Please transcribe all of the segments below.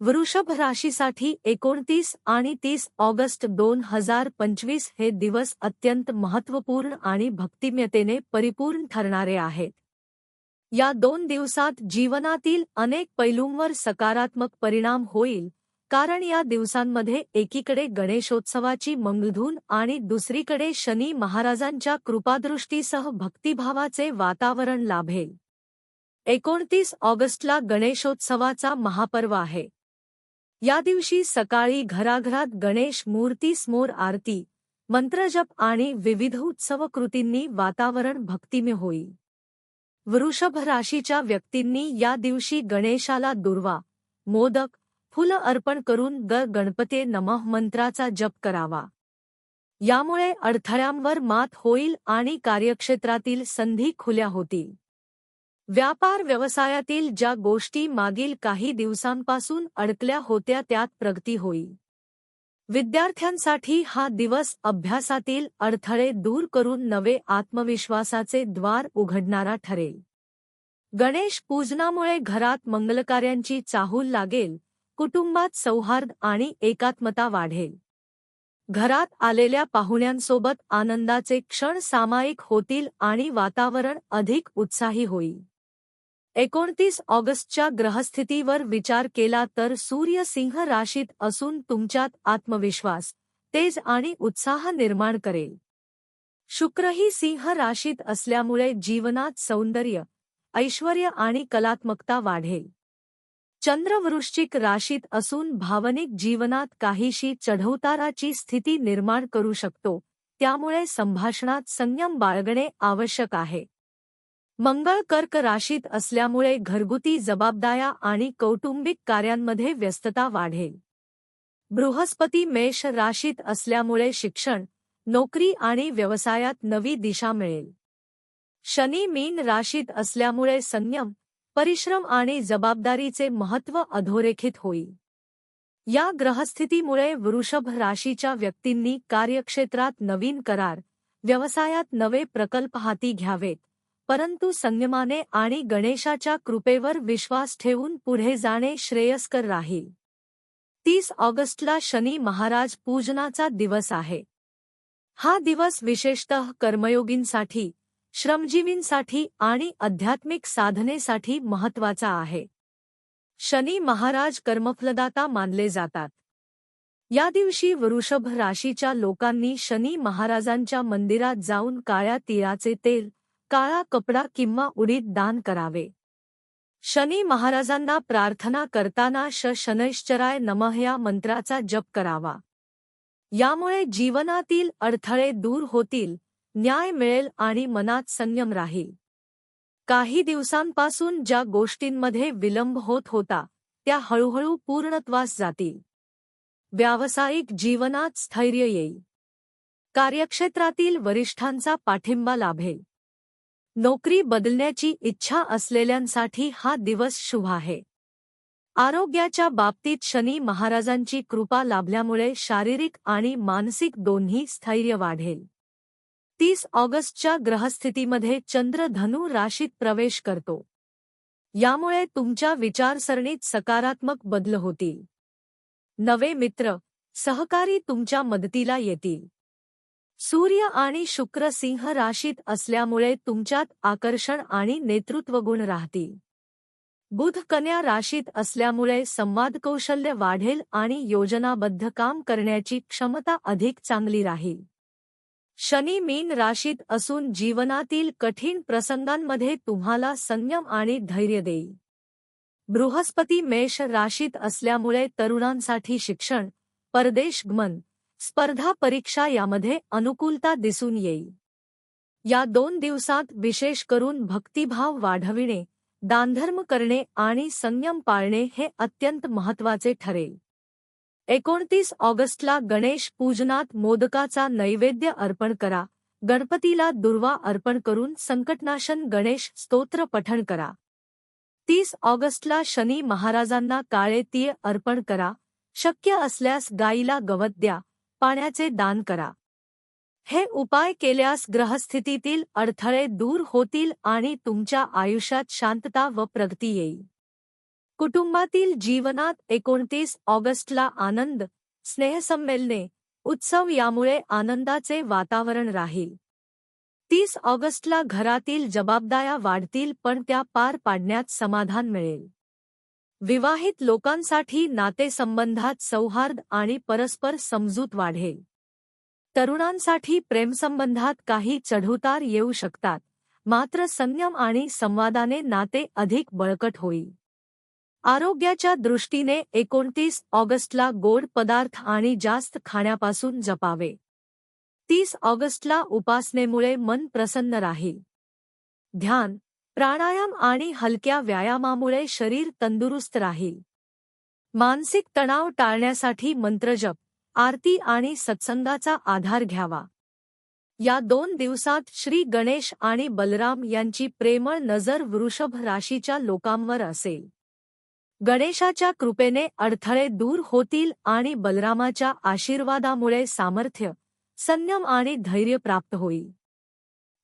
वृषभ राशीसाठी एकोणतीस आणि तीस ऑगस्ट दोन हजार पंचवीस हे दिवस अत्यंत महत्त्वपूर्ण आणि भक्तिम्यतेने परिपूर्ण ठरणारे आहेत. या दोन दिवसात जीवनातील अनेक पैलूंवर सकारात्मक परिणाम होईल कारण या दिवसांमध्ये एकीकडे गणेशोत्सवाची मंगधून आणि दुसरीकडे शनी महाराजांच्या कृपादृष्टीसह भक्तिभावाचे वातावरण लाभेल. एकोणतीस ऑगस्टला गणेशोत्सवाचा महापर्व आहे. या दिवशी सकाळी घराघरात गणेश मूर्तीसमोर आरती मंत्रजप आणि विविध उत्सव कृतींनी वातावरण भक्तिमय होई. वृषभ राशीच्या व्यक्तींनी या दिवशी गणेशाला दुर्वा मोदक फुलं अर्पण करून ग गणपते नमः मंत्राचा जप करावा. यामुळे अडथळ्यांवर मात होईल आणि कार्यक्षेत्रातील संधी खुल्या होतील. व्यापार व्यवसायातील ज्या गोष्टी मागील काही दिवसांपासून अडकल्या होत्या त्यात प्रगती होईल विद्यार्थ्यांसाठी हा दिवस अभ्यासातील अडथळे दूर करून नवे आत्मविश्वासाचे द्वार उघडणारा ठरेल. गणेश पूजनामुळे घरात मंगलकार्यांची चाहूल लागेल कुटुंबात सौहार्द आणि एकात्मता वाढेल. घरात आलेल्या पाहुण्यांसोबत आनंदाचे क्षण सामायिक होतील आणि वातावरण अधिक उत्साही होईल एकोणतीस ऑगस्टच्या ग्रहस्थितीवर विचार केला तर सूर्य सिंह राशीत असून तुमच्यात आत्मविश्वास तेज आणि उत्साह निर्माण करेल. शुक्रही सिंह राशीत असल्यामुळे जीवनात सौंदर्य ऐश्वर आणि कलात्मकता वाढेल. चंद्रवृश्चिक राशीत असून भावनिक जीवनात काहीशी चढवताराची स्थिती निर्माण करू शकतो त्यामुळे संभाषणात संयम बाळगणे आवश्यक आहे. मंगळ कर्क राशीत असल्यामुळे घरगुती जबाबदाऱ्या आणि कौटुंबिक कार्यांमध्ये व्यस्तता वाढेल. बृहस्पती मेष राशीत असल्यामुळे शिक्षण नोकरी आणि व्यवसायात नवी दिशा मिळेल. शनी मीन राशीत असल्यामुळे संयम परिश्रम आणि जबाबदारीचे महत्त्व अधोरेखित होईल. या ग्रहस्थितीमुळे वृषभ राशीच्या व्यक्तींनी कार्यक्षेत्रात नवीन करार व्यवसायात नवे प्रकल्प हाती घ्यावेत. परंतु संयमाने आणि गणेशाच्या कृपेवर विश्वास ठेवून पुढे जाणे श्रेयस्कर राहील. तीस ऑगस्टला शनी महाराज पूजनाचा दिवस आहे. हा दिवस विशेषतः कर्मयोगींसाठी श्रमजीवींसाठी आणि आध्यात्मिक साधनेसाठी महत्त्वाचा आहे. शनी महाराज कर्मफलदाता मानले जातात. या दिवशी वृषभ राशीच्या लोकांनी शनी महाराजांच्या मंदिरात जाऊन काळ्या तिळाचे तेल काळा कपडा किंवा उडीद दान करावे. शनी महाराजांना प्रार्थना करताना श शनैश्चराय नमः या मंत्राचा जप करावा. यामुळे जीवनातील अडथळे दूर होतील न्याय मिळेल आणि मनात संयम राहील. काही दिवसांपासून ज्या गोष्टींमध्ये विलंब होत होता त्या हळूहळू पूर्णत्वास जातील. व्यावसायिक जीवनात स्थैर्य येईल. कार्यक्षेत्रातील वरिष्ठांचा पाठिंबा लाभेल. नोकरी बदलण्याची इच्छा असलेल्यांसाठी हा दिवस शुभ आहे. आरोग्याच्या बाबतीत शनी महाराजांची कृपा लाभल्यामुळे शारीरिक आणि मानसिक दोन्ही स्थैर्य वाढेल. तीस ऑगस्टच्या ग्रहस्थितीमध्ये चंद्र धनु राशीत प्रवेश करतो. यामुळे तुमच्या विचारसरणीत सकारात्मक बदल होतील. नवे मित्र सहकारी तुमच्या मदतीला येतील. सूर्य आणि शुक्र सिंह राशीत असल्यामुळे तुमच्यात आकर्षण आणि नेतृत्वगुण राहतील. बुध कन्या राशीत असल्यामुळे संवाद कौशल्य वाढेल आणि योजनाबद्ध काम करण्याची क्षमता अधिक चांगली राहील. शनी मीन राशीत असून जीवनातील कठीण प्रसंगांमध्ये तुम्हाला संयम आणि धैर्य देईल. बृहस्पती मेष राशीत असल्यामुळे तरुणांसाठी शिक्षण परदेशगमन स्पर्धा परीक्षा यामध्ये अनुकूलता दिसून येईल. या दोन दिवसात विशेष करून भक्तिभाव वाढविणे दानधर्म करणे आणि संयम पाळणे हे अत्यंत महत्त्वाचे ठरेल. एकोणतीस ऑगस्टला गणेश पूजनात मोदकाचा नैवेद्य अर्पण करा गणपतीला दुर्वा अर्पण करून संकटनाशन गणेश स्तोत्र पठण करा. तीस ऑगस्टला शनी महाराजांना काळे तीळ अर्पण करा शक्य असल्यास गाईला गवत द्या पाण्याचे दान करा. हे उपाय केल्यास ग्रहस्थितीतील अडथळे दूर होतील आणि तुमच्या आयुष्यात शांतता व प्रगती येईल. कुटुंबातील जीवनात एकोणतीस ऑगस्टला आनंद स्नेहसंमेलने उत्सव यामुळे आनंदाचे वातावरण राहील. तीस ऑगस्टला घरातील जबाबदाऱ्या वाढतील पण त्या पार पाडण्यात समाधान मिळेल. विवाहित लोकांसाठी नातेसंबंधात सौहार्द आणि परस्पर समजूत वाढेल. तरुणांसाठी प्रेमसंबंधात काही चढउतार येऊ शकतात मात्र संयम आणि संवादाने नाते अधिक बळकट होईल. आरोग्याच्या दृष्टीने एकोणतीस ऑगस्टला गोड पदार्थ आणि जास्त खाण्यापासून जपावे. तीस ऑगस्टला उपासनेमुळे मन प्रसन्न राहील. ध्यान प्राणायाम आणि हलक्या व्यायामामुळे शरीर तंदुरुस्त राहील. मानसिक तणाव टाळण्यासाठी मंत्रजप आरती आणि सत्संगाचा आधार घ्यावा. या दोन दिवसात श्री गणेश आणि बलराम यांची प्रेमळ नजर वृषभ राशीच्या लोकांवर असेल. गणेशाच्या कृपेने अडथळे दूर होतील आणि बलरामाच्या आशीर्वादामुळे सामर्थ्य संयम आणि धैर्य प्राप्त होईल.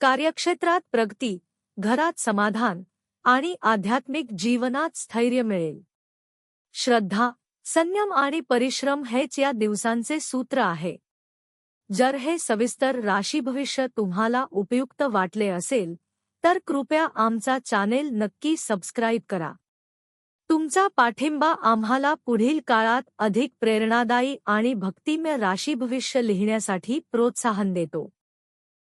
कार्यक्षेत्रात प्रगती घरात समाधान आणि आध्यात्मिक जीवनात स्थैर्य मिळेल. श्रद्धा संयम आणि परिश्रम हेच या दिवसांचे सूत्र आहे. जर हे सविस्तर राशी भविष्य तुम्हाला उपयुक्त वाटले असेल तर कृपया आमचा चॅनेल नक्की सबस्क्राईब करा. तुमचा पाठिंबा आम्हाला पुढील काळात अधिक प्रेरणादायी आणि भक्तिमय राशी भविष्य लिहिण्यासाठी प्रोत्साहन देतो.